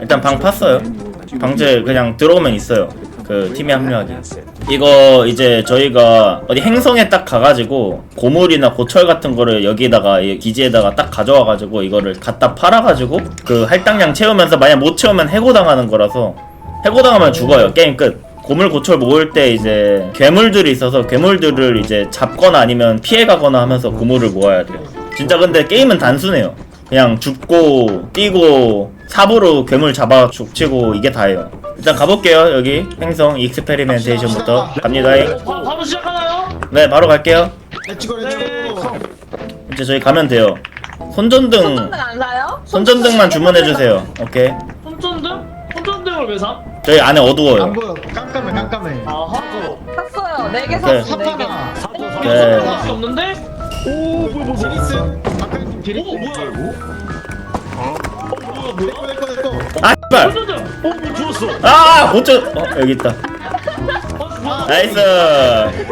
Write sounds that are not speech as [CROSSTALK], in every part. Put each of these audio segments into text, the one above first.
일단 방 팠어요. 방제 그냥 들어오면 있어요. 그 팀에 합류하기. 이거 이제 저희가 어디 행성에 딱 가가지고 고물이나 고철 같은 거를 여기다가 이 기지에다가 딱 가져와가지고 이거를 갖다 팔아가지고 그 할당량 채우면서 만약 못 채우면 해고당하는 거라서 해고당하면 죽어요. 게임 끝. 고물 고철 모을 때 이제 괴물들이 있어서 괴물들을 이제 잡거나 아니면 피해가거나 하면서 고물을 모아야 돼요. 진짜 근데 게임은 단순해요. 그냥 죽고 뛰고 삽으로 괴물 잡아 죽치고 이게 다예요. 일단 가볼게요. 여기 행성 익스페리멘테이션부터 갑니다. 바, 바로 시작하나요? 네, 바로 갈게요. 렛츠고 네. 렛츠고 이제 저희 가면 돼요. 손전등 손전등 안 사요? 손전등만 주문해 주세요. 오케이. 손전등? 손전등을 왜 사? 저희 안에 안 어두워요. 보여 깜깜해 깜깜해 아하 샀어요. 네개 오케이. 샀어. 네 개. 사파가 네. 손전등밖에 없는데? 오 뭐야 뭐야 제리스 아까 제리스 오 뭐야 어 뭐야 뭐야 내꺼 내꺼 내꺼 아, 씨발. 어뭐 주웠어 아, 못 줘. 어, 여기 있다. 어 뭐야 나이스.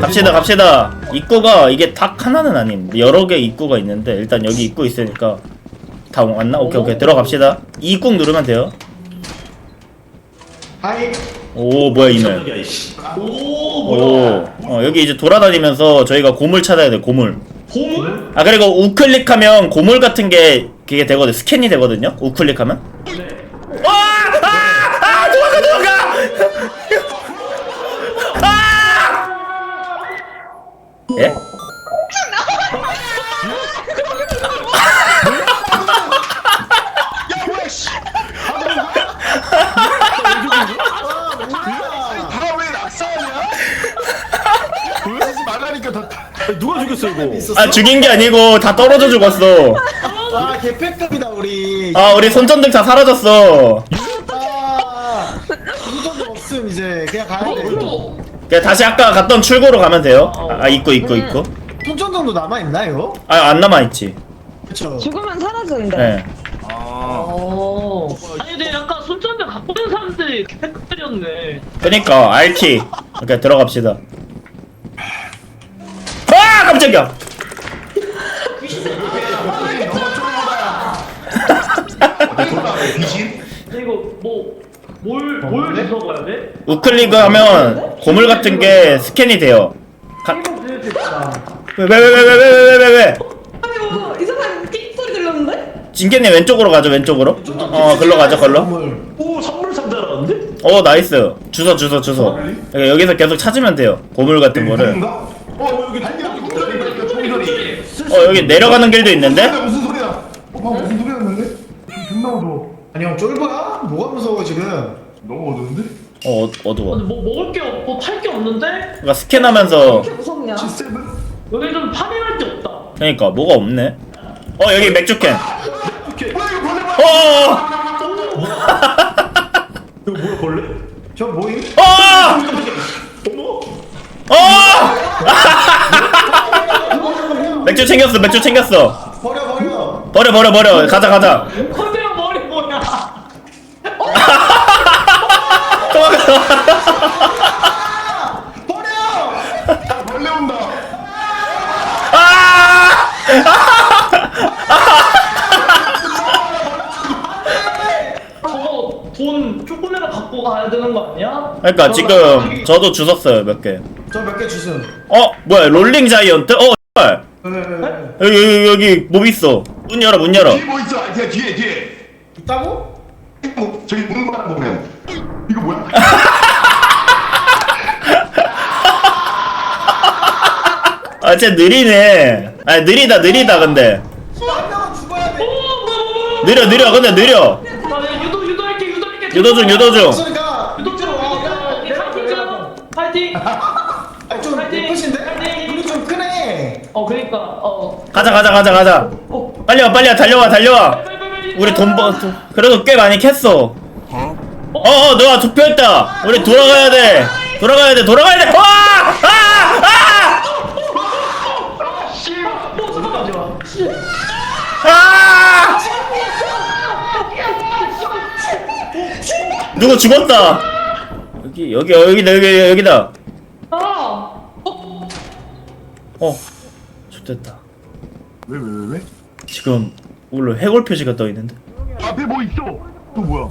갑시다, 갑시다. 입구가 이게 딱 하나는 아님. 여러 개 입구가 있는데 일단 여기 입구 있으니까 다 왔나? 오케이, 오케이. 들어갑시다. 이 입구 누르면 돼요. 아이 오, 뭐야 이는. 오 오, 뭐야 어, 여기 이제 돌아다니면서 저희가 고물 찾아야 돼, 고물. 고물? 아, 그리고 우클릭하면 고물 같은 게 그게 되거든. 스캔이 되거든요. 우클릭하면. 네 와! 아! 아! 도망가, 도망가! 아! 예? 다 누가 죽였어 이거? 아, 죽인 게 아니고 다 떨어져 죽었어. 아 개패급이다 우리 아, 우리 손전등 다 사라졌어. 아 운전도 없음 이제 그냥 가야 돼 어, 그냥 다시 아까 갔던 출구로 가면 돼요. 아, 입구, 입구, 입구. 운전정도 남아 있나요? 아, 안 남아있지. 그쵸 죽으면 사라지는데. 네. 어 아니 근데 약간 손전등 갖고 있는 사람들이 이렇게 팩트리였네 그니까, RT. 오케이, 들어갑시다. 아! 깜짝이야! 근데 이거 뭐 뭘 뭘 주워 가야 돼? 우클릭 하면 고물 같은 게 스캔이 돼요. 가... 왜, 왜, 왜, 왜, 왜, 왜, 왜, 왜? 아이고 이 사람 끽 소리 들렸는데? 진캐님 왼쪽으로 가죠, 왼쪽으로. 어, 글로 가죠, 글로. 오 선물 상자라는데? 어, 나이스. 주소, 주소, 주소. 여기- 여기서 계속 찾으면 돼요. 고물 같은 거를. 어 여기. 어, 여기 내려가는 길도 있는데? 무슨 소리야? 어, 방금 무슨 소리 났는데? 존나 어두워. 아니 형 쫄보야? 뭐가 무서워 지금 너무 어두운데? 어, 어, 어두워. 근데 뭐 먹을 게 없고 팔 게 없는데 그러니까 스캔하면서 이렇게 무섭냐? G7? 여기 좀 파밍할 게 없다 그러니까 뭐가 없네. 어, 여기 맥주캔. 뭐야 이거 벌레 뭐야? 어! [LAUGHS] 이거 뭐야 벌레? 저 뭐임? 어! 어! 맥주 챙겼어, 맥주 챙겼어. 버려 버려 버려, 버려, 버려. 가자, 가자. 컨대형 머리 뭐야 도망가. 버려 야 벌레 온다. 아! 저거 돈 조금이라도 갖고 가야 되는 거 아니야? 그러니까 지금 저도 주웠어요, 몇 개. 저 몇 개 주슴 어, 뭐야, 롤링 자이언트? 어, X발. 왜왜왜 여기, 여기, 여기, 뭐 있어. 문 열어, 문 열어. 뒤에 뭐 있어? 아, 뒤에 뒤에 뒤에. 있다고? 뭐, 저기 문 바라보면 이거 뭐야? 아, 쟤 느리네. 아, 느리다, 느리다, 근데. 한 명은 죽어야 돼 느려, 느려, 근데 느려. 나 내가 유도 유도할게 유도할게 유도 중, 유도 중. 그러니까 유도 중 파이팅 파이팅 아니 좀 파이팅! 예쁘신데? 파이팅! 눈이 좀 크네 어 그니까 어 가자, 가자, 가자, 가자. 어. 빨리 와, 빨리 와, 달려와, 달려와. 우리 돈 버, 그래도 꽤 많이 캤어. 어, 어, 너가 투표했다. 우리 돌아가야 돼. 돌아가야 돼, 돌아가야 돼. 와! 아! 아! 어 아! 누구 죽었다. 여기, 여기, 여기다, 여기, 여기다. 아 어, 좋됐다. 왜 왜 왜 왜? 지금 물론 해골 표시가 떠 있는데. 앞에 뭐 있어? 또 뭐야?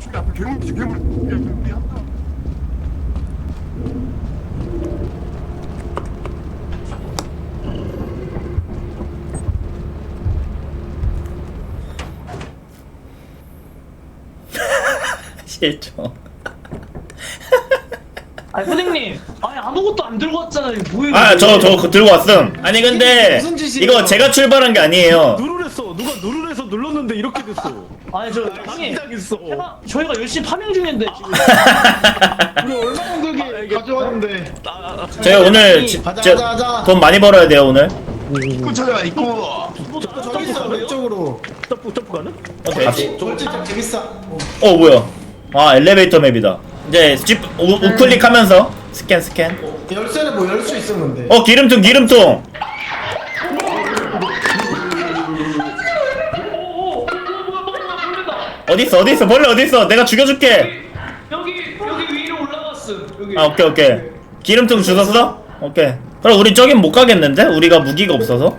저기 앞에 괴물 있지 괴물. 야, 괴물이 한다. 실종. [LAUGHS] 아니 선생님 아니 아무것도 안 들고 왔잖아요 뭐예요 아, 저, 저 그거 들고 왔음. 아니, 근데, 무슨 짓이에요? 이거 제가 출발한 게 아니에요. 누가 눌렀는데 이렇게 됐어. 아니 저 형님 당했어. 해봐, 저희가 열심히 파밍 중인데 지금 [LAUGHS] 우리 얼마나 그게 가져왔는데. 저희 오늘 지- 가자, 저- 가자, 가자. 돈 많이 벌어야 돼요, 오늘. 입구 찾아가 입구. 저기 있어 왼쪽으로. 점프 점프 가는? 오케이. 솔직히 재밌어. 어. 어, 뭐야. 아, 엘리베이터 맵이다. 이제 집 우, 우클릭 하면서 스캔, 스캔. 열쇠를 뭐열 수 있었는데. 어, 기름통, 기름통. 보인다 어딨어, 어딨어, 벌레 어딨어. 내가 죽여줄게. 여기 여기 위로 올라갔어 여기 아, 오케이, 오케이. 기름통 주웠어? 오케이. 그럼 우리 저긴 못 가겠는데? 우리가 무기가 없어서?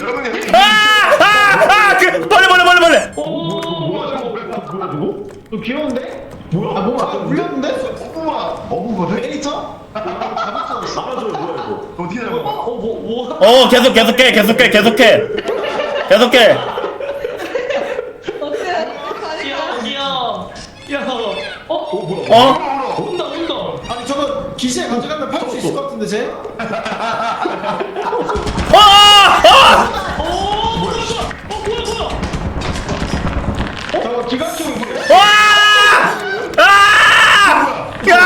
여러분이 아! 아! 아! 그, 벌레, 벌레, 벌레, 벌레! 뭐야 저거 뭐야 뭐야 저거? 너 귀여운데? 뭐야? 아 뭔가 울렸는데? 어부마 어부거든? 에디터? 잡았어. 알아줘요 뭐야 이거. 어떻게 잡아? 어뭐 뭐 어, 계속, 계속해, 계속해, 계속해. 계속해. 어떻게 가니까? 귀여워 귀여워 어? 어? 온다 온다 아니 저거 기시에 가져가면 팔 수 있을 것 같은데 쟤? 어! 어! 오 뭐야 어 뭐야 뭐야 저거 기관총 뭐야? 와! 아! 야!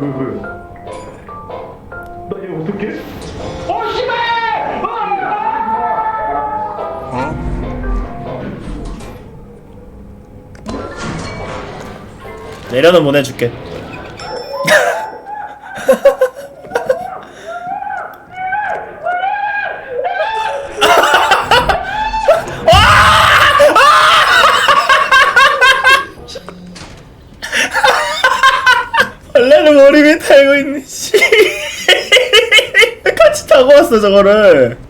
나 내려는 보내줄게. 벌레는 머리 위에 달고 있는 씨. 같이 타고 왔어 저거를.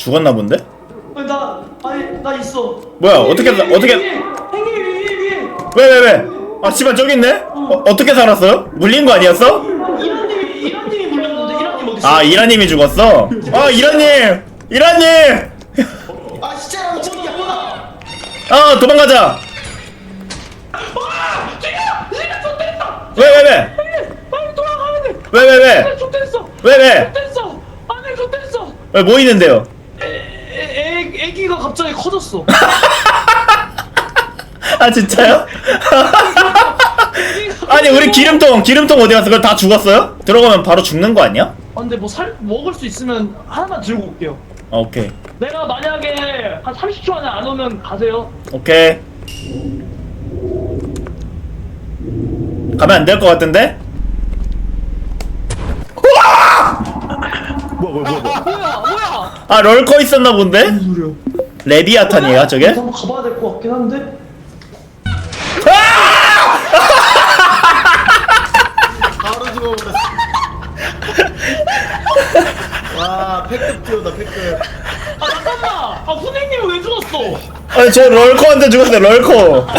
죽었나 본데? 아니 나 아니 나 있어 뭐야 어떻게 사- 어떻게 행님 위에 위에 왜 왜 왜? 아 씨발 저기 있네? 어, 어떻게 살았어요? 물린 거 아니었어? 이란님이 이란님이 물렸는데 이란님 어디 있어 아 이라님이 죽었어? 아 이라님! 이라님! 아 진짜 나 저기 뭐야 아 도망가자! 왜왜 왜? 빨리 돌아가야 돼 왜 왜 왜? 좋댔어 왜 왜? 좋댔어 안에 좋댔어 왜 뭐 있는데요? 애 애기가 갑자기 커졌어 아 진짜요? [LAUGHS] 아니 우리 기름통 기름통 어디 갔어? 그거 다 죽었어요? 들어가면 바로 죽는 거 아니야? 아 근데 뭐 살 먹을 수 있으면 하나만 들고 올게요 아, 오케이 내가 만약에 한 30초 안에 안 오면 가세요 오케이 가면 안 될 것 같은데? 뭐야 뭐야 뭐야. 뭐야. 뭐야 뭐야 아 럴커 있었나 본데? 레비아탄이에요 저게? 한번 가봐야 될 것 같긴 한데 와 패급 띄우다 패급. 아 잠깐만! 아 선생님은 왜 죽었어? 아니 저 럴커한테 죽었어요 럴커. [LAUGHS]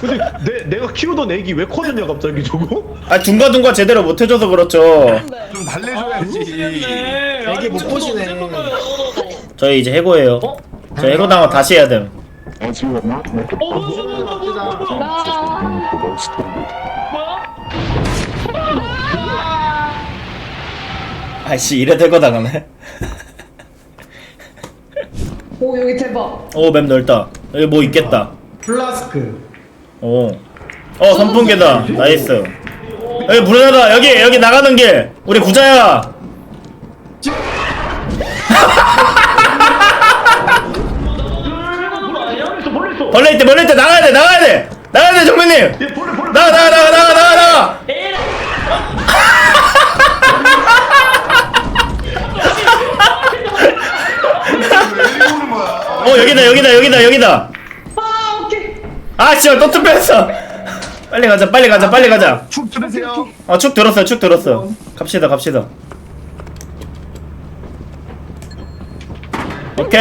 근데 내 내가 키우던 애기 왜 커졌냐 갑자기 저거? 아 둥가둥가 제대로 못 해줘서 그렇죠. 좀 달래줘야지. 애기 못 보시네. 저희 이제 해고예요. 어? 저 해고 당하 다시 해야 됨. 어 뭐야 뭐야 뭐야 뭐야 뭐야 뭐야 뭐야 아이씨 이래 해고 당하네 오 여기 대박. 오맵 넓다 여기 뭐 있겠다 플라스크. 오. 어 선풍기다 나이스 여기 불안하다 여기 여기 나가는 길 우리 부자야 벌레 있대 벌레 있대 나가야 돼 나가야 돼 나가야 돼 정민님 나가 나가 나가 왜 이러는 어 여기다 여기다 여기다 여기다 아 오케이. 아 씨발 또 투표했어 [LAUGHS] 빨리 가자 빨리 가자 빨리 가자 축 들으세요. 아 축 들었어요 축 들었어 갑시다 갑시다 오케이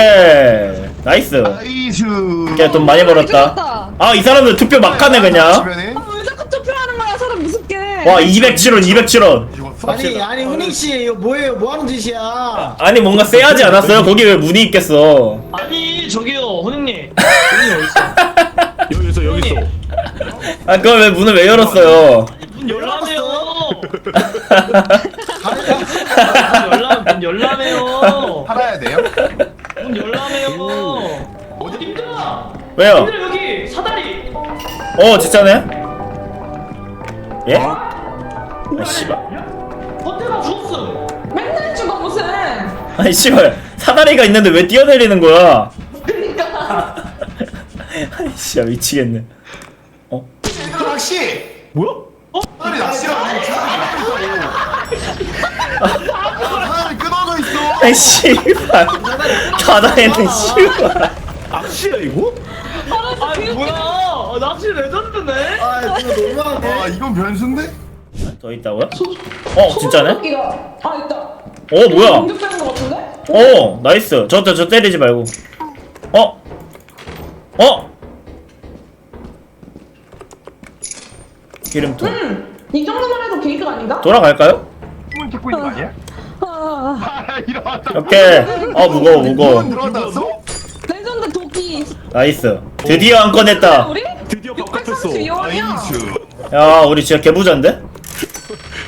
나이스 나이스. 오케이 돈 많이 벌었다 아 이 사람들 투표 막 하네 그냥 주변에 아, 왜 자꾸 투표하는 거야 사람 무섭게 와 207원 207원 죽었어. 아니 아니 훈익 씨 이거 뭐예요? 뭐 하는 짓이야? 아니 뭔가 쎄하지 않았어요? 거기 왜 문이 있겠어 아니 여기 있어 여기 있어. 아 그럼 왜 문을 왜 열었어요? 문문 열라 문 열라매요. 살아야 돼요. 문 열라매요. 어 님들아 왜요? 님들 여기 사다리. 어 진짜네? 예? 아 씨발. 버테가 죽었음 맨날 죽어 무슨? 아니 씨발. 사다리가 있는데 왜 뛰어내리는 거야? 그니까 아이 씨야 미치겠네 어? 얘들아 낚시. 뭐야? 사람이 낚시라고. 사람이 끊어져 있어. 아이 씨발 바다에는 씨발 악시야 이거? 아니 뭐야 아, 낚시 레전드네 아 이거 너무하네. 와 이건 변수인데? 더 있다고요? 어 진짜네? 아 있다 어 뭐야 공격되는 거 같은데? 어 나이스 저 저 저 때리지 말고 어? 어? 기름통 이 정도만 해도 게이드 아닌가? 돌아갈까요? 숨을 찾고 있는 거 아니야? 아, 아 [LAUGHS] 일어났다. 오케이 어 무거워 무거워 들어왔어? 레전드 도끼 나이스 드디어 한건 했다 우리? 드디어. 632 원이야 나이스. 야 우리 진짜 개부자인데?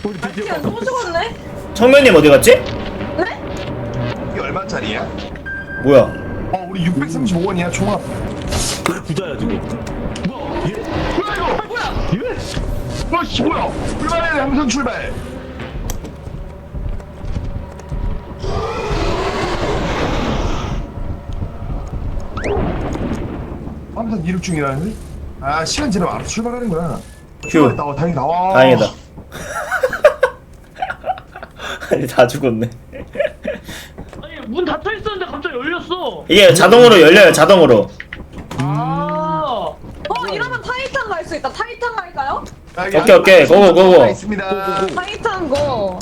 우리 드디어 야 너무 죽었네 청면님 어디 갔지? 네? 이게 얼마짜리야? 뭐야 어 우리 635원이야 총합. 부자야 지금. 뭐야? 얘? 뭐야 이거? 뭐야? 얘? 와씨 뭐야? 출발해 함선 출발. 함선 이륙 중이라는데? 아 시간 지나면 알아서 출발하는구나. 휴 나와 다행히 나와. 다행이다 [LAUGHS] 아니 다 죽었네 아니 문 닫혀 있었는데 갑자기 열렸어 이게 자동으로 열려요 자동으로 아 어 이러면 타이탄 갈 수 있다 타이탄 갈까요? 오케이, 오케이. 고고, 고고. 있습니다. 타이탄 고오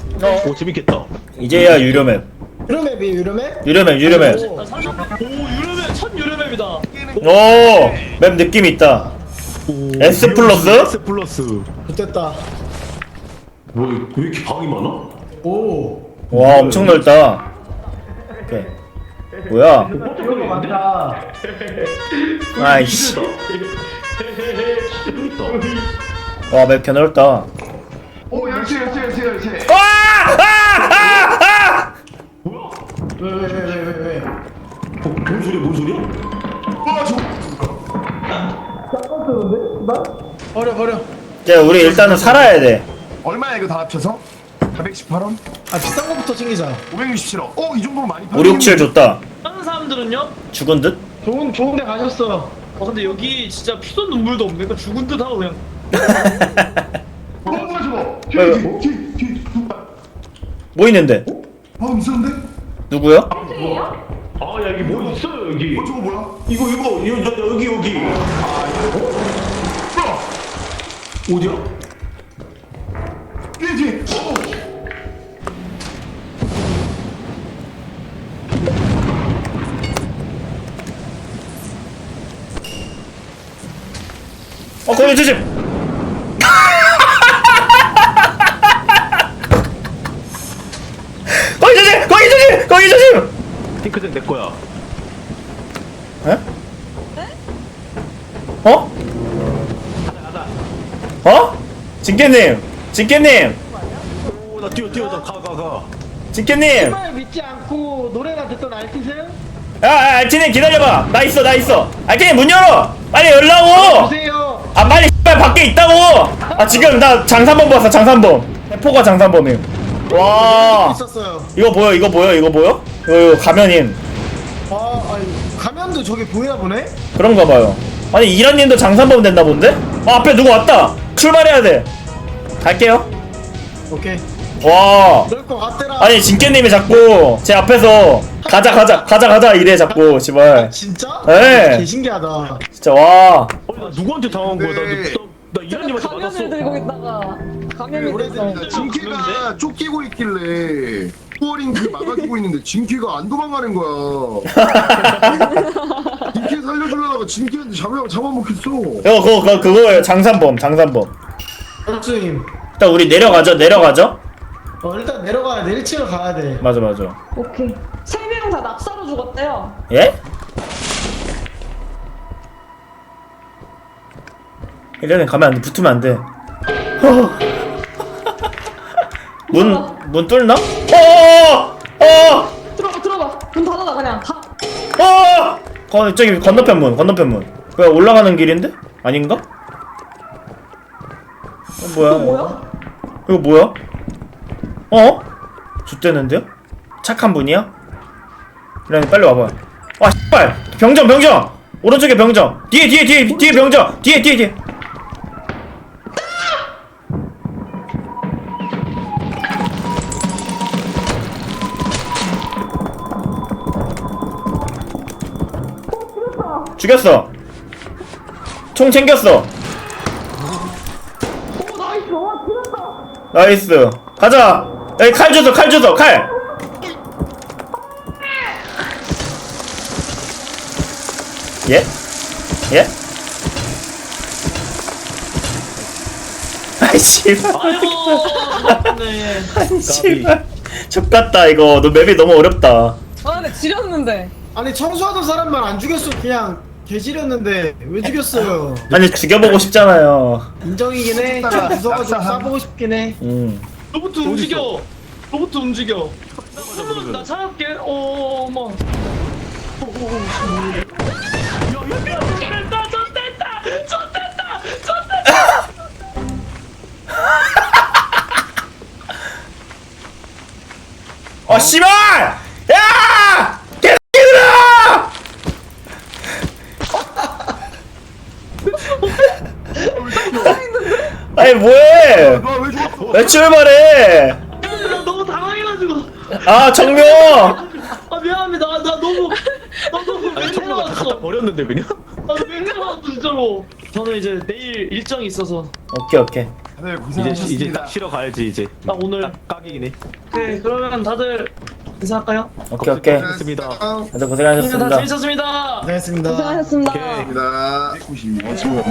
재밌겠다. 이제야 유료맵 유료맵이 유료맵? 유료맵 유료맵 오. 유료맵 첫 유료맵이다 오맵 느낌 있다 오, S 플러스? S 플러스. 좋됐다. 뭐, 왜 이렇게 방이 많아? 오. 와 엄청 넓다 오케이 뭐야 이거 많다. 아이씨 재밌다. [LAUGHS] 와 맵 개넓다 오 열쇠 열쇠 열쇠 열쇠. 와! 아! 아! 아! 뭐야? 왜왜왜왜 왜? 어, 뭔 소리야? 뭔 소리야? 와 저. 버려 버려. 자 우리 일단은 살아야 돼 얼마야 이거 다 합쳐서? 418원? 아 비싼 거부터 챙기자. 567원. 어, 이 정도면 많이 5, 6, 7 줬다 다른 사람들은요? 죽은 듯? 좋은 좋은 데 가셨어. 어 근데 여기 진짜 피도 눈물도 없네 그러니까 죽은 듯 하고 그냥 어, 저거? 누가? 뭐 있는데? 아, 무서운데? 누구요? 아, 야, 여기 뭐 있어요, 여기. 어, 저거 뭐야? 이거, 이거, 이거, 여- 여기, 여기. 뭐야? 어디야? 뒤에 뒤에. 어. 어 거기 조심 거기 조심 거기 조심 거기 조심 핑크색 내 거야. 에? 어? 어? 진깨님 진깨님 오, 나 뛰어, 뛰어, 나 가, 가, 가. 진깨님 정말 믿지 않고 노래나 듣던 알티세요? 야, 야 알티님 기다려봐 나 있어 나 있어 알티님 문 열어 빨리 열라고 보세요. 아 빨리 X발 밖에 있다고 아 지금 나 장산범 봤어 장산범 대포가 장산범임 와 있었어요. 이거 보여 이거 보여 이거 보여? 이거, 이거 가면임 아, 아니 가면도 저게 보이나 보네? 그런가 봐요 아니 이란님도 장산범 됐나 본데? 어 앞에 누구 왔다 출발해야 돼 갈게요 오케이. 와 같더라. 아니 진깨님이 자꾸 제 앞에서 가자 가자 가자 가자 이래 자꾸 씨발 진짜? 네. 개 신기하다. 진짜 와 어, 나 누구한테 당한 거야? 나, 네. 나, 가면을 맞았어. 들고 있다가 감염이 됐어. 오래됩니다. 진키가 쫓기고 있길래 그 막아주고 있는데 진키가 안 도망가는 거야. [LAUGHS] [LAUGHS] 살려주려다가 진키한테 잡아 잡아먹혔어. 이거 그거 그거 그거예요 장산범 장산범 목수님 일단 우리 내려가죠 내려가죠 어 일단 내려가야 돼 1층을 가야 돼 맞아 맞아 오케이. 세 명 다 낙사로 죽었대요. 예? 이래는 가면 안 돼 붙으면 안돼 [LAUGHS] 문, 문 뚫나? 어어어! 어! 들어가 들어가. 문 닫아놔 그냥. 다. 어! 거, 저기 건너편 문 건너편 문 그냥 올라가는 길인데? 아닌가? 어, 뭐야 이거 뭐야? 이거 뭐야? 어? 좆대는데요? 착한 분이야? 이러니 빨리 와봐 아 씨발 병정 병정 오른쪽에 병정 뒤에 뒤에 뒤에 뒤에 병정 뒤에 뒤에 뒤에 죽였어 총 챙겼어 오 나이스. 가자 여기 칼 주소 칼 주소 칼 예? 예? 아이 씨발 아이고 네. 아이 씨발 족같다 이거 너 맵이 너무 어렵다 아 근데 지렸는데. 아니 청소하던 사람만 안 죽였어 그냥 개지렸는데 왜 죽였어요 아니 죽여보고 싶잖아요 인정이긴 해좀 무서워가지고 쏴보고 싶긴 해 음 로봇 움직여. 로봇 움직여. 나, 나 찾아볼게. 어, 어머. 좋됐다, 좋됐다, 좋됐다, 좋됐다. 어 씨발! 야! 개새끼들아! 아니 뭐해? 나왜 죽었어? 왜 출발해? 나 너무 당황해가지고. 아 정명! 아 미안합니다. 나, 나 너무, 나 너무 아니 청소가 다 갖다. 버렸는데 그냥? 아 맹렬했어 진짜로. 저는 이제 내일 일정이 있어서 오케이 오케이. 네 이제 고생하셨습니다. 이제 딱 쉬러 가야지 이제. 딱 오늘. 딱 각이긴 해. 네 그러면 다들 인사할까요? 오케이 오케이. 고생했습니다. 다들 네, 다 고생하셨습니다. 재밌었습니다. 고생했습니다 고생하셨습니다. 나 192. 지금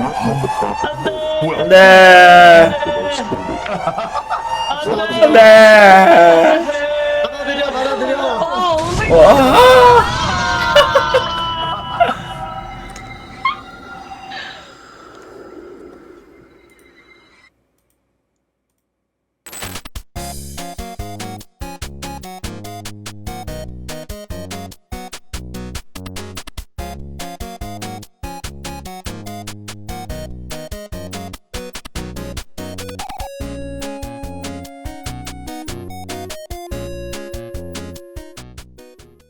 안돼. 네. 안돼. 네. 받아들여 받아들여 아 엄청 와.